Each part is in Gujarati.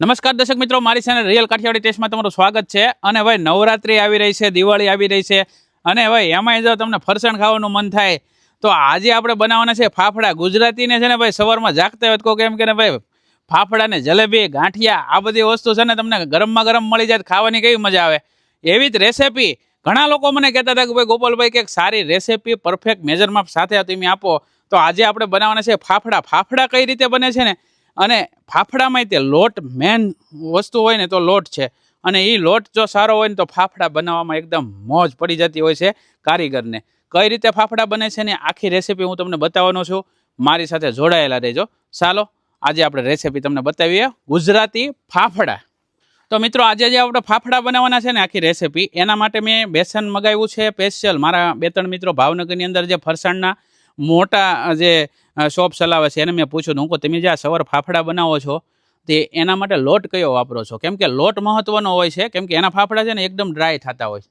નમસ્કાર દર્શક મિત્રો, મારી ચેનલ રિયલ કાઠિયાવાડી ટેસ્ટમાં તમારું સ્વાગત છે. અને ભાઈ, નવરાત્રી આવી રહી છે, દિવાળી આવી રહી છે. અને ભાઈ, એમાંય જો તમને ફરસાણ ખાવાનું મન થાય, તો આજે આપણે બનાવવાના છે ફાફડા. ગુજરાતીને છે ને ભાઈ, સવારમાં જાગતા હોય તો કેમ કે ભાઈ ફાફડા ને જલેબી, ગાંઠિયા, આ બધી વસ્તુ છે ને તમને ગરમમાં ગરમ મળી જાય ખાવાની કેવી મજા આવે? એવી જ રેસીપી ઘણા લોકો મને કહેતા હતા કે ભાઈ, ગોપાલભાઈ કંઈક સારી રેસીપી પરફેક્ટ મેજરમાં સાથે તમે આપો. તો આજે આપણે બનાવવાના છે ફાફડા. ફાફડા કઈ રીતે બને છે ને? અને ફાફડામાં તે લોટ મેન વસ્તુ હોય ને તો લોટ છે. અને એ લોટ જો સારો હોય ને તો ફાફડા બનાવવામાં એકદમ મોજ પડી જતી હોય છે કારીગરને. કઈ રીતે ફાફડા બને છે ને આખી રેસીપી હું તમને બતાવવાનો છું. મારી સાથે જોડાયેલા રહેજો. ચાલો, આજે આપણે રેસીપી તમને બતાવીએ. ગુજરાતી ફાફડા. તો મિત્રો, આજે જે આપણે ફાફડા બનાવવાના છે ને આખી રેસીપી એના માટે મેં બેસન મગાવ્યું છે સ્પેશિયલ મારા બે ત્રણ મિત્રો ભાવનગરની અંદર જે ફરસાણના મોટા જે શોપ ચલાવે છે, એને મેં પૂછ્યું હું કહું, તમે જે આ સવાર ફાફડા બનાવો છો, તે એના માટે લોટ કયો વાપરો છો? કેમ કે લોટ મહત્વનો હોય છે, કેમ કે એના ફાફડા છે ને એકદમ ડ્રાય થતા હોય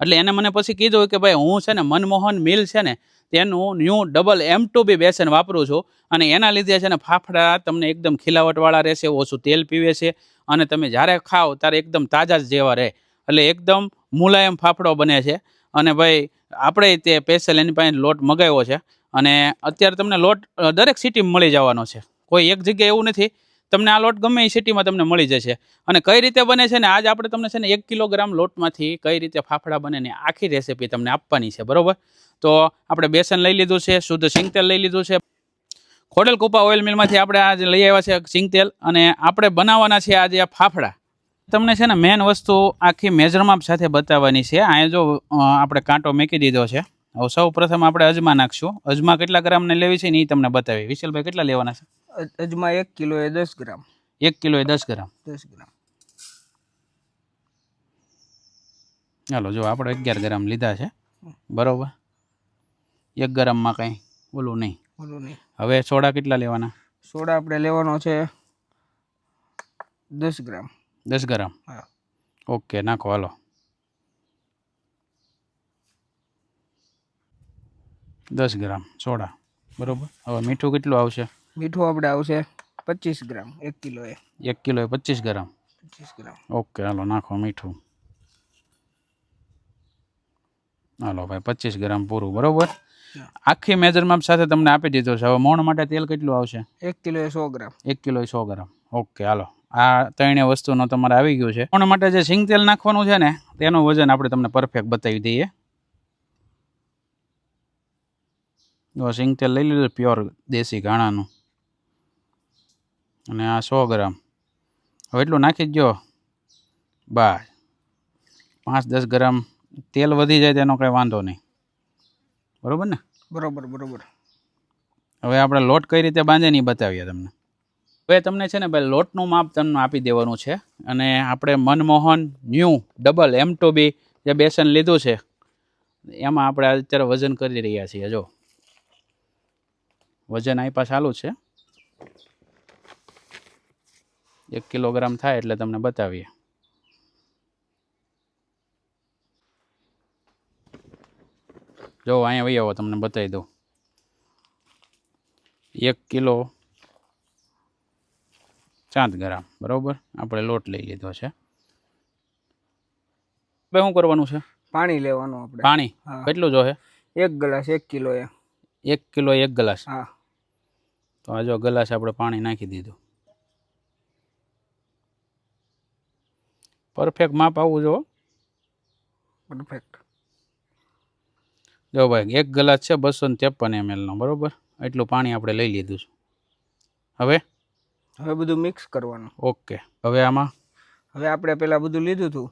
એટલે એને મને પછી કીધું કે, ભાઈ, હું છે ને મનમોહન મિલ છે ને, તેનું new double M two B બેસન વાપરું છું અને એના લીધે છે ને ફાફડા તમને એકદમ ખીલાવટવાળા રહેશે, ઓછું તેલ પીવે છે અને તમે જ્યારે ખાઓ ત્યારે એકદમ તાજા જ જેવા રહે. એટલે એકદમ મુલાયમ ફાફડો બને છે. અને ભાઈ, આપણે તે સ્પેશિયલ એની પાસે લોટ મગાવ્યો છે. અને અત્યારે તમને લોટ દરેક સિટીમાં મળી જવાનો છે. કોઈ એક જગ્યાએ એવું નથી, તમને આ લોટ ગમે એ સિટીમાં તમને મળી જશે. અને કઈ રીતે બને છે ને, આજ આપણે તમને છે ને એક કિલોગ્રામ લોટમાંથી કઈ રીતે ફાફડા બને ને આખી રેસીપી તમને આપવાની છે, બરાબર? તો આપણે બેસન લઈ લીધું છે, શુદ્ધ સિંગતેલ લઈ લીધું છે. ખોડલ કુપા ઓઇલ મિલમાંથી આપણે આજે લઈ આવ્યા છે સિંગતેલ અને આપણે બનાવવાના છે આજે આ ફાફડા. તમને છે ને મેન વસ્તુ આખી મેજરમાપ સાથે બતાવવાની છે. અહીંયા જો આપણે કાંટો મૂકી દીધો છે. હવે સૌ પ્રથમ આપણે અજમા નાખશું. અજમા કેટલા ગ્રામને લેવી છે ને એ તમને બતાવી વિશાલભાઈ કેટલા લેવાના છે? અજમા એક કિલો એ દસ ગ્રામ. એક કિલો એ દસ ગ્રામ. દસ ગ્રામ. ચાલો જો આપણે અગિયાર ગ્રામ લીધા છે. બરોબર? એક ગ્રામમાં કંઈ ઓલું નહીં. ઓલું નહીં. હવે સોડા કેટલા લેવાના? સોડા આપણે લેવાનો છે દસ ગ્રામ. દસ ગ્રામ. ઓકે નાખો હાલો. દસ ગ્રામ સોડા બરોબર? હવે મીઠું કેટલું આવશે? મીઠું આપણે આવશે પચીસ ગ્રામ એક કિલો એ. એક કિલો એ પચીસ ગ્રામ? પચીસ ગ્રામ. ઓકે હાલો નાખો મીઠું. હાલો ભાઈ પચીસ ગ્રામ પૂરું બરોબર? આખી મેજરમાપ સાથે તમને આપી દીધો છે. હવે મોણ માટે તેલ કેટલું આવશે? એક કિલો એ સો ગ્રામ. એક કિલો સો ગ્રામ. ઓકે હાલો. આ ત્રણેય વસ્તુનો તમારે આવી ગયું છે. મોણ માટે જે સિંગ તેલ નાખવાનું છે ને તેનું વજન આપણે તમને પરફેક્ટ બતાવી દઈએ. જો સિંગ તેલ લઈ લીધું પ્યોર દેશી ઘાણાનું. અને આ સો ગ્રામ. હવે એટલું નાખી જ બા પાંચ દસ ગ્રામ તેલ વધી જાય તેનો કંઈ વાંધો નહીં. બરાબર ને? બરોબર બરાબર. હવે આપણે લોટ કઈ રીતે બાંધે નહીં બતાવીએ તમને. હવે તમને છે ને ભાઈ લોટનું માપ તમને આપી દેવાનું છે. અને આપણે Manmohan new double M two B જે બેસન લીધું છે એમાં આપણે અત્યારે વજન કરી રહ્યા છીએ જો. વજન આપ્યા ચાલુ છે. એક કિલોગ્રામ થાય એટલે તમને બતાવીએ. જો અહીંયા વહી આવો તમને બતાવી દઉં. એક કિલો ચાંદ ગ્રામ બરાબર? આપણે લોટ લઈ લીધો છે. હવે શું કરવાનું છે? પાણી લેવાનું આપણે. પાણી. કેટલું જોશે એક ગ્લાસ એક કિલો એ. એક કિલો એક ગ્લાસ? હા. તો આ જો ગ્લાસ આપણે પાણી નાખી દીધું. પરફેક્ટ માપ આવવું જો. પરફેક્ટ જો ભાઈ એક ગ્લાસ છે બસો ને ત્રેપન એમએલનો બરાબર? એટલું પાણી આપણે લઈ લીધું છે. હવે? હવે બધું મિક્સ કરવાનું. ઓકે હવે આમાં? હવે આપણે પહેલાં બધું લીધું હતું.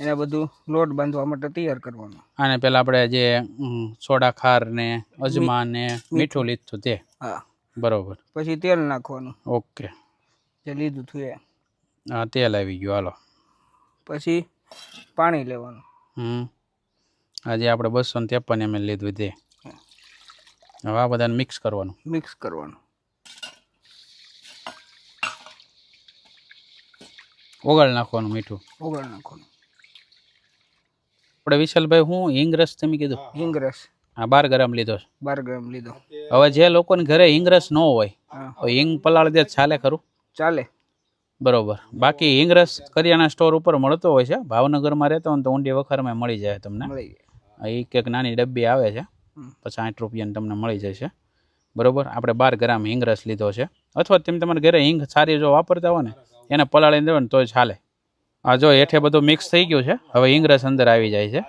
એને બધું લોટ બાંધવા માટે તૈયાર કરવાનું. આને પહેલાં આપણે જે સોડા ખાર ને અજમા ને મીઠું લીધું તે. હા. બરોબર. પછી તેલ નાખવાનું. ઓકે. જે લીધું હતું એ. હા તેલ આવી ગયું. હાલો. પછી પાણી લેવાનું. હમ. આજે આપણે બસો ને ત્રેપન એમએલ લીધું તે હવે આ બધાને મિક્સ કરવાનું. મિક્સ કરવાનું. ઓગાળ નાખવાનું મીઠું. ઓગળ નાખવાનું. આપણે વિશાલભાઈ હું હિંગ રસ તમે કીધું? હિંગ રસ. હા બાર ગ્રામ લીધો છે. બાર ગ્રામ લીધો. હવે જે લોકોને ઘરે હિંગરસ ન હોય તો હિંગ પલાળી દે ચાલે ખરું? ચાલે. બરોબર. બાકી હિંગરસ કરિયાણા સ્ટોર ઉપર મળતો હોય છે. ભાવનગરમાં રહેતો હોય તો ઊંડી વખરમાં મળી જાય તમને. એક એક નાની ડબ્બી આવે છે. પછી આઠ રૂપિયાની તમને મળી જશે. બરોબર? આપણે બાર ગ્રામ હિંગરસ લીધો છે. અથવા તમે તમારા ઘરે હિંગ સારી જો વાપરતા હોય ને એને પલાળીને દેવો ને તોય ચાલે આ જો હેઠે બધું મિક્સ થઈ ગયું છે. હવે હિંગરસ અંદર આવી જાય છે.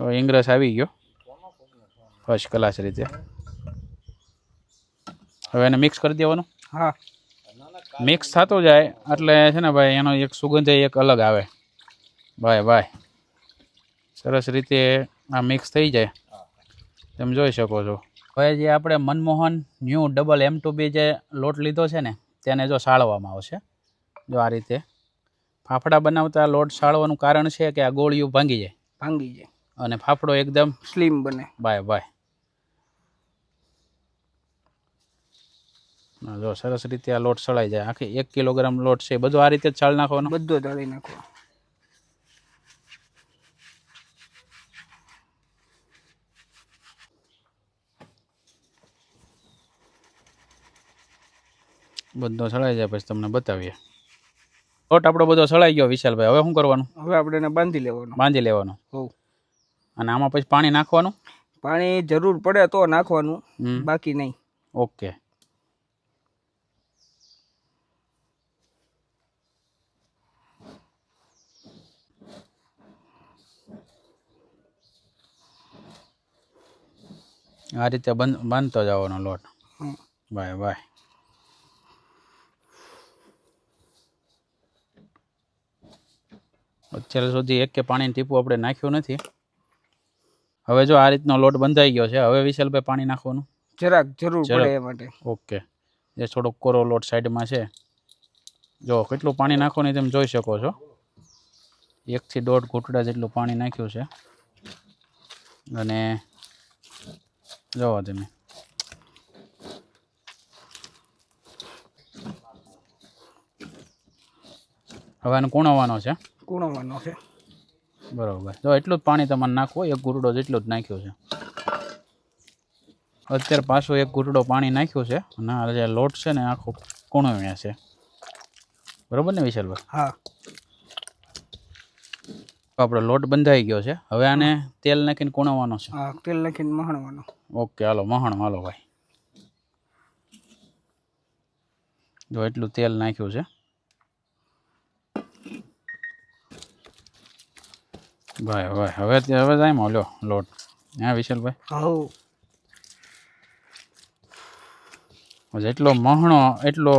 હવે હિંગરસ આવી ગયો. ફર્સ્ટ ક્લાસ રીતે. હવે એને મિક્સ કરી દેવાનું? હા. મિક્સ થતો જાય એટલે છે ને ભાઈ એનો એક સુગંધ એક અલગ આવે. ભાઈ ભાઈ. સરસ રીતે આ મિક્સ થઈ જાય. તમે જોઈ શકો છો. હવે જે આપણે Manmohan new double M two B જે લોટ લીધો છે ને તેને જો સાળવામાં આવશે. જો આ રીતે. ફાફડા બનાવતા લોટ સાળવાનું કારણ છે કે આ ગોળીઓ ભાંગી જાય. ભાંગી જાય. અને ફાફડો એકદમ સ્લીમ બને. Bye bye. જો સરસ રીતે આ લોટ સળાઈ જાય. આખી એક કિલોગ્રામ લોટ છે. બધું આ રીતે ચાળ નાખવાનો? બધો ચાળી નાખો બધો સળાઈ જાય પછી તમને બતાવીએ. લોટ આપણો બધો સળાઈ ગયો વિશાલભાઈ. હવે શું કરવાનું? હવે આપણે એને બાંધી લેવાનું. બાંધી લેવાનું. હો અને આમાં પછી પાણી નાખવાનું? પાણી જરૂર પડે તો નાખવાનું બાકી નહીં. ઓકે. આ રીતે બંધ બાંધતો જવાનો લોટ. Bye bye. અત્યાર સુધી એક કે પાણી ટીપું આપણે નાખ્યું નથી. હવે જો આ રીતનો લોટ બંધાઈ ગયો છે હવે વિશાલભાઈ પાણી નાખવાનું. જરાક જરૂર. પડે એ માટે. ઓકે. જે થોડોક કોરો લોટ સાઈડમાં છે. જો કેટલું પાણી નાખવાનું તમે જોઈ શકો છો. એકથી દોઢ ઘૂંટડા જેટલું પાણી નાખ્યું છે. અને જોવા તમે. હવે આને કુણવવાનો છે. કૂણવાનો છે. બરોબર. જો એટલું જ પાણી તમારે નાખવું એક ઘૂંટડો જેટલું જ નાખ્યું છે. અત્યારે પાછો એક ઘૂંટડો પાણી નાખ્યું છે અને આ જે લોટ છે ને આખો કુણવ્યા છે. બરોબર ને વિશાલભાઈ? હા. આપણો લોટ બંધાઈ ગયો છે. હવે આને તેલ નાખીને કોણવાનો છે. હા તેલ નાખીને મહણવાનો. ઓકે હાલો મહણ હાલો ભાઈ. જો એટલું તેલ નાખ્યું છે. ભાઈ ભાઈ હવે હવે જાય મોલ્યો લોટ. હા વિશાલભાઈ? હવ જેટલો મહણો એટલો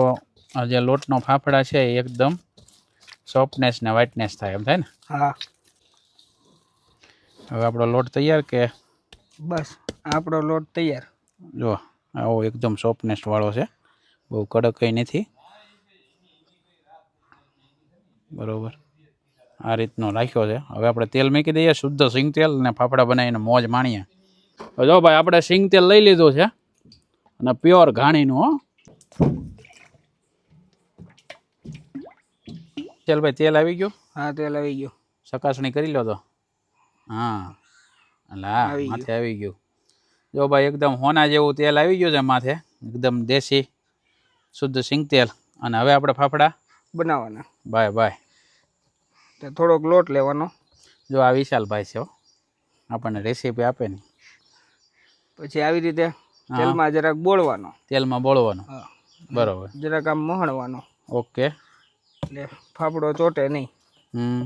આ જે લોટનો ફાફડા છે એ એકદમ સોફ્ટનેસ ને વ્હાઇટનેસ થાય એમ થાય ને? હા. હવે આપણો લોટ તૈયાર કે? બસ આપણો લોટ તૈયાર. જો આવો એકદમ સોફ્ટનેસ વાળો છે. બહુ કડક કંઈ નથી. બરોબર. આ રીતનો રાખ્યો છે. હવે આપણે તેલ મૂકી દઈએ શુદ્ધ સિંગ તેલ ને ફાફડા બનાવીને મોજ માણીએ. તો જો ભાઈ આપણે સિંગ તેલ લઈ લીધું છે અને પ્યોર ઘાણીનું હો. ચાલ ભાઈ તેલ આવી ગયું? હા તેલ આવી ગયું. ચકાસણી કરી લો તો. હા એટલે હા માથે આવી ગયું. જો ભાઈ એકદમ હોના જેવું તેલ આવી ગયું છે માથે. એકદમ દેશી શુદ્ધ સિંગ તેલ. અને હવે આપણે ફાફડા બનાવવાના. Bye bye. તો થોડોક લોટ લેવાનો. જો આ વિશાલભાઈ છે આપણને રેસીપી આપે ને પછી આવી રીતે તેલમાં જરાક બોળવાનો. તેલમાં બોળવાનો. બરોબર. જરાક આમ મોહણવાનો. ઓકે. એટલે ફાફડો ચોટે નહીં. હમ.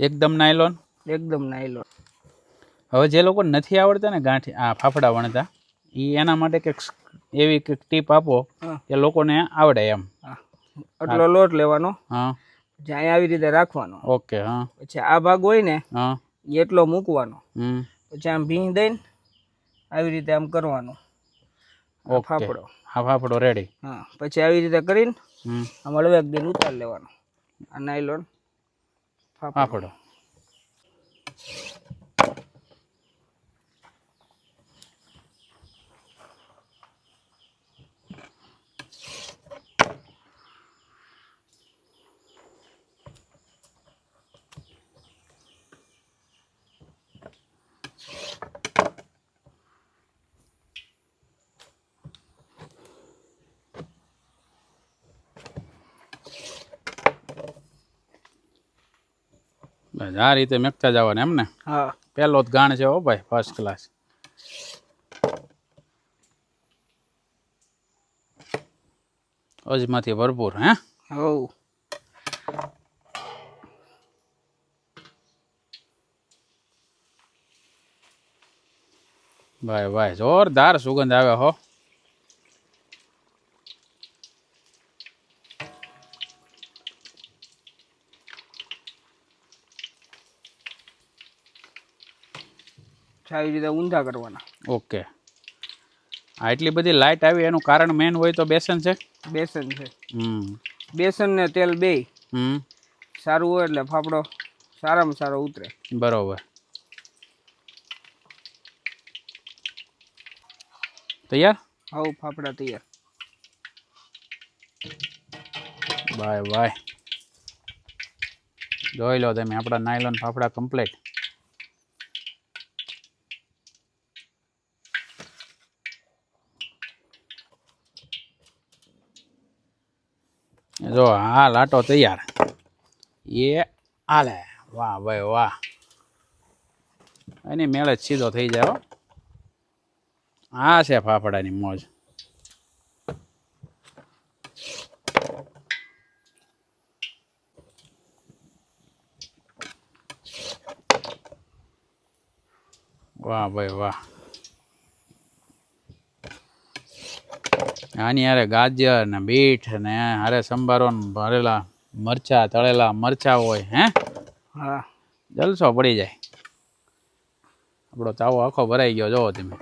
એકદમ નાયલોન એકદમ નાયલોન હવે જે લોકો નથી આવડતા ને ગાંઠી આ ફાફડા વણતા એ એના માટે કંઈક એવી કંઈક ટીપ આપો કે લોકોને આવડે એમ. આટલો લોટ લેવાનો. હા. પછી અહીંયા આવી રીતે રાખવાનો. ઓકે હા. પછી આ ભાગ હોય ને હા. એટલો મૂકવાનો. હમ. પછી આમ ભીંજ દઈને આવી રીતે આમ કરવાનું. ફાફડો. હા ફાફડો રેડી હા પછી આવી રીતે કરીને આમ હળવેક દઈને ઉતાર લેવાનો. આ નાયલોન ફાફડો. બસ આ રીતે મેકતા જવાના એમ ને? હા. પહેલો જ ગાણ છે હો ભાઈ ફર્સ્ટ ક્લાસ અજમાંથી ભરપૂર હે? હવ. ભાઈ ભાઈ જોરદાર સુગંધ આવે હો. આવી રીતે ઊંધા કરવાના. ઓકે. આ એટલી બધી લાઇટ આવી એનું કારણ મેન હોય તો બેસન છે? બેસન છે. હમ. બેસન ને તેલ બે. હમ. સારું હોય એટલે ફાફડો સારામાં સારો ઉતરે. બરોબર. તૈયાર? હવ ફાફડા તૈયાર. બાય બાય જોઈ લો તમે આપણા નાયલોન ફાફડા કમ્પ્લીટ જો હા લાટો તૈયાર. એ આલે. વાહ, ભાઈ, વાહ. એની મેળે સીધો થઈ જાય આ છે ફાફડાની મોજ. વાહ, ભાઈ, વાહ. આની હારે ગાજર ને બીટ ને હારે સંભારો ને ભરેલા મરચા તળેલા મરચા હોય હે? હા. જલસો પડી જાય. આપણો તાવો આખો ભરાઈ ગયો જોવો તમે.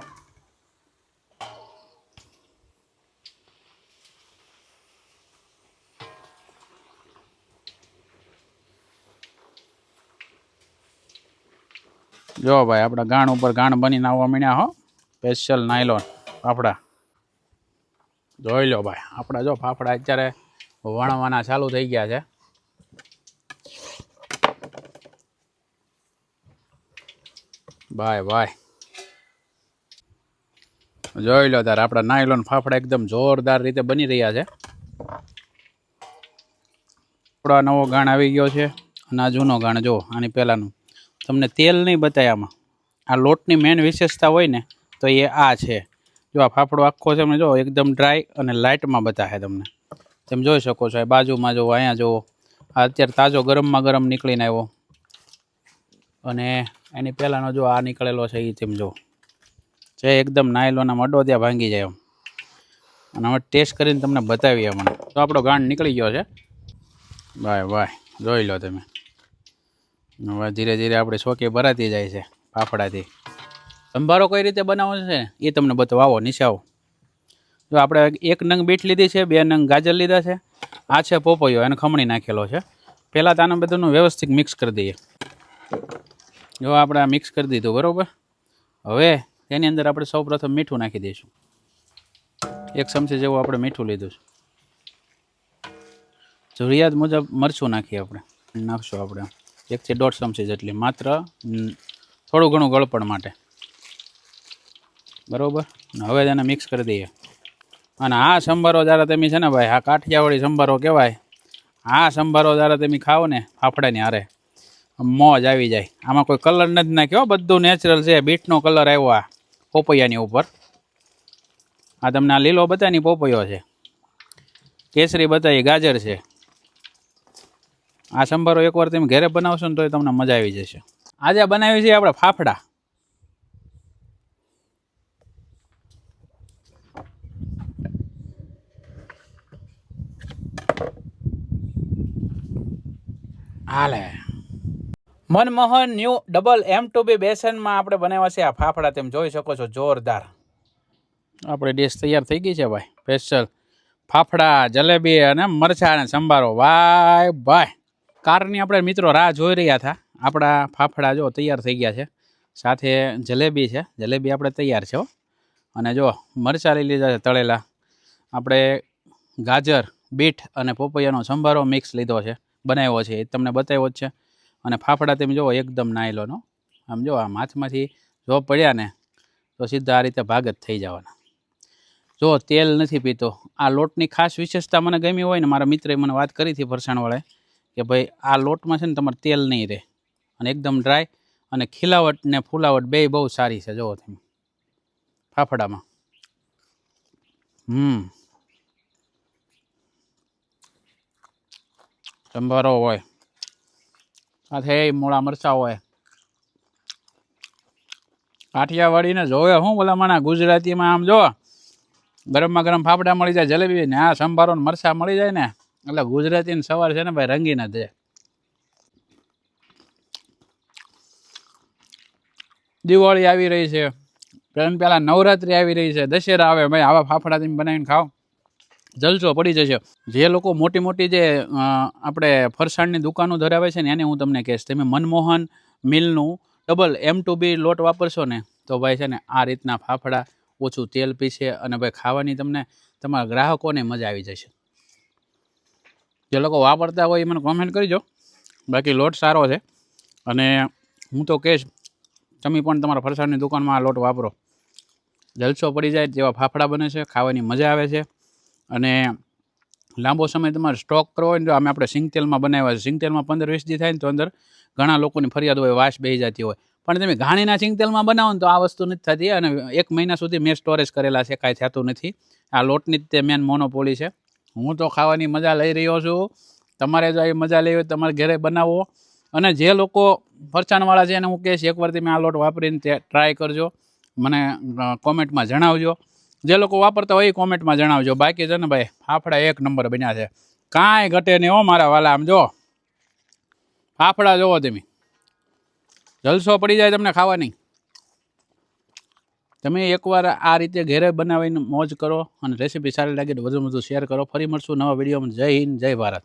જો ભાઈ આપણા ગાણ ઉપર ગાણ બનીને આવવા મીણ્યા હો. સ્પેશિયલ નાયલોન ફાફડા જોઈ લો ભાઈ. આપણા જો ફાફડા અત્યારે વણવાના ચાલુ થઈ ગયા છે. ભાઈ ભાઈ. જોઈ લો તાર, આપણા નાયલોન ફાફડા એકદમ જોરદાર રીતે બની રહ્યા છે. આપણો નવો ગાણ આવી ગયો છે અને આ જૂનો ગાણ જો, આની પહેલાંનું. તમને તેલ નહીં બતાવ્યા આમાં. આ લોટની મેન વિશેષતા હોય ને, તો એ આ છે. જો આ ફાફડો આખો છે તમે જો એકદમ ડ્રાય અને લાઇટમાં બતાવે તમને. તમે જોઈ શકો છો, એ બાજુમાં જુઓ અહીંયા જુઓ આ અત્યારે તાજો ગરમમાં ગરમ નીકળીને આવ્યો. અને એની પહેલાંનો જો આ નીકળેલો છે એ તેમ જો. જે એકદમ નાયલોના મડો ત્યાં ભાંગી જાય એમ. અને હવે ટેસ્ટ કરીને તમને બતાવીએ મને તો આપણો ગાંઠ નીકળી ગયો છે. બાય બાય જોઈ લો તમે. હવે ધીરે ધીરે આપણે શોકી ભરાતી જાય છે, ફાફડાથી. સંભારો કઈ રીતે બનાવવાનો છે એ તમને બતાવો આવો. નીચે જો આપણે એક નંગ બીટ લીધી છે, બે નંગ ગાજર લીધા છે, આ છે પોપૈયો, એને ખમણી નાખેલો છે. પહેલાં તો આને બધાનું વ્યવસ્થિત મિક્સ કરી દઈએ. જો આપણે આ મિક્સ કરી દીધું, બરાબર? હવે તેની અંદર આપણે સૌ મીઠું નાખી દઈશું. એક ચમચી જેવું આપણે મીઠું લીધું છે. જરૂરિયાત મુજબ મરચું નાખીએ આપણે. નાખશું આપણે. એકથી દોઢ ચમચી જેટલી, માત્ર થોડું ઘણું ગળપણ માટે. બરાબર? હવે તેને મિક્સ કરી દઈએ. અને આ સંભારો જ્યારે તમે છે ને ભાઈ, આ કાઠિયાવાડી સંભારો કહેવાય, આ સંભારો જ્યારે તમે ખાઓ ને ફાફડાની હારે મોજ આવી જાય. આમાં કોઈ કલર નથી નાખ્યો બધું નેચરલ છે. બીટનો કલર આવ્યો આ પોપૈયાની ઉપર. આ તમને આ લીલો બતાની પોપૈયો છે. કેસરી બતાવી ગાજર છે. આ સંભારો એકવાર તમે ઘરે બનાવશો ને તો તમને મજા આવી જશે. આજે બનાવી છે આપણે ફાફડા. હાલે. Manmohan new double M two B બેસનમાં આપણે બનાવ્યા છે આ ફાફડા, તેમ જોઈ શકો છો, જોરદાર. આપણે ડિશ તૈયાર થઈ ગઈ છે ભાઈ સ્પેશિયલ ફાફડા, જલેબી અને મરચાં અને સંભારો. ભાઈ ભાઈ. કારની આપણે મિત્રો રાહ જોઈ રહ્યા હતા. આપણા ફાફડા જો તૈયાર થઈ ગયા છે. સાથે જલેબી છે. જલેબી આપણે તૈયાર છે અને જો મરચાં લઈ લીધા છે તળેલા. આપણે ગાજર, બીટ અને પોપૈયાનો સંભારો મિક્સ લીધો છે. બનાવ્યો છે, એ તમને બતાવ્યો જ છે. અને ફાફડા તમે જુઓ એકદમ નાયલોનો. આમ જો, આમ હાથમાંથી જો પડ્યા ને, તો સીધા આ રીતે ભાગ જ થઈ જવાના. જો, તેલ નથી પીતો. આ લોટની ખાસ વિશેષતા મને ગમી હોય ને, મારા મિત્રએ મને વાત કરી હતી ફરસાણવાળાએ કે ભાઈ, આ લોટમાં છે ને, તમારે તેલ નહીં રહે. અને એકદમ ડ્રાય અને ખીલાવટ ને ફૂલાવટ બે બહુ સારી છે, જુઓ તમે. ફાફડામાં. હમ. સંભારો હોય. સાથે મોળા મરચાં હોય. કાઠિયાવાડીને જોવે હું બોલા મને ગુજરાતીમાં આમ જો ગરમમાં ગરમ ફાફડા મળી જાય, જલેબી ને આ સંભારો ને મરચાં મળી જાય ને, એટલે ગુજરાતીની સવાર છે ને ભાઈ રંગીને છે દિવાળી આવી રહી છે. પહેલાં નવરાત્રિ આવી રહી છે. દશેરા આવે, ભાઈ આવા ફાફડા તમે બનાવીને ખાઓ. જલસો પડી જશે. જે લોકો મોટી મોટી જે આપણે ફરસાણની દુકાનો ધરાવે છે ને, એને હું તમને કહીશ. તમે મનમોહન મિલનું ડબલ એમ ટુ બી લોટ વાપરશો ને, તો ભાઈ છે ને, આ રીતના ફાફડા, ઓછું તેલ પીશે અને ભાઈ ખાવાની તમને, તમારા ગ્રાહકોને મજા આવી જશે. જે લોકો વાપરતા હોય એ મને કોમેન્ટ કરજો બાકી લોટ સારો છે. અને હું તો કહીશ, તમે પણ તમારા ફરસાણની દુકાનમાં આ લોટ વાપરો. જલસો પડી જાય તેવા ફાફડા બને છે, ખાવાની મજા આવે છે. અને લાંબો સમય તમારે સ્ટોક કરવો હોય ને તો અમે આપણે સિંગ તેલમાં બનાવ્યા છે. સિંગ તેલમાં પંદર, વીસ દી થાય ને તો અંદર ઘણા લોકોની ફરિયાદ હોય, વાસ બેહી જતી હોય. પણ તમે ઘાણીના સિંગ તેલમાં બનાવો ને તો આ વસ્તુ નથી થતી. અને એક મહિના સુધી મેં સ્ટોરેજ કરેલા છે, કાંઈ થતું નથી. આ લોટની જ તે મેન મોનોપોલી છે. હું તો ખાવાની મજા લઈ રહ્યો છું. તમારે જો એ મજા લેવી હોય તમારે ઘરે બનાવો અને જે લોકો ફરસાણવાળા છે એને હું કહીશ એકવાર તમે આ લોટ વાપરીને ટ્રાય કરજો. મને કોમેન્ટમાં જણાવજો. જે લોકો વાપરતા હોય એ કોમેન્ટમાં જણાવજો. બાકી છે ને ભાઈ, ફાફડા એક નંબર બન્યા છે. કાંઈ ઘટે નહીં હો મારા વાલા, આમ જો. ફાફડા જોવો તમે. જલસો પડી જાય તમને ખાવાની. તમે એકવાર આ રીતે ઘેરે બનાવીને મોજ કરો અને રેસીપી સારી લાગે તો વધુ વધુ શેર કરો. ફરી મળશું નવા વિડીયોમાં જય હિન્દ, જય ભારત.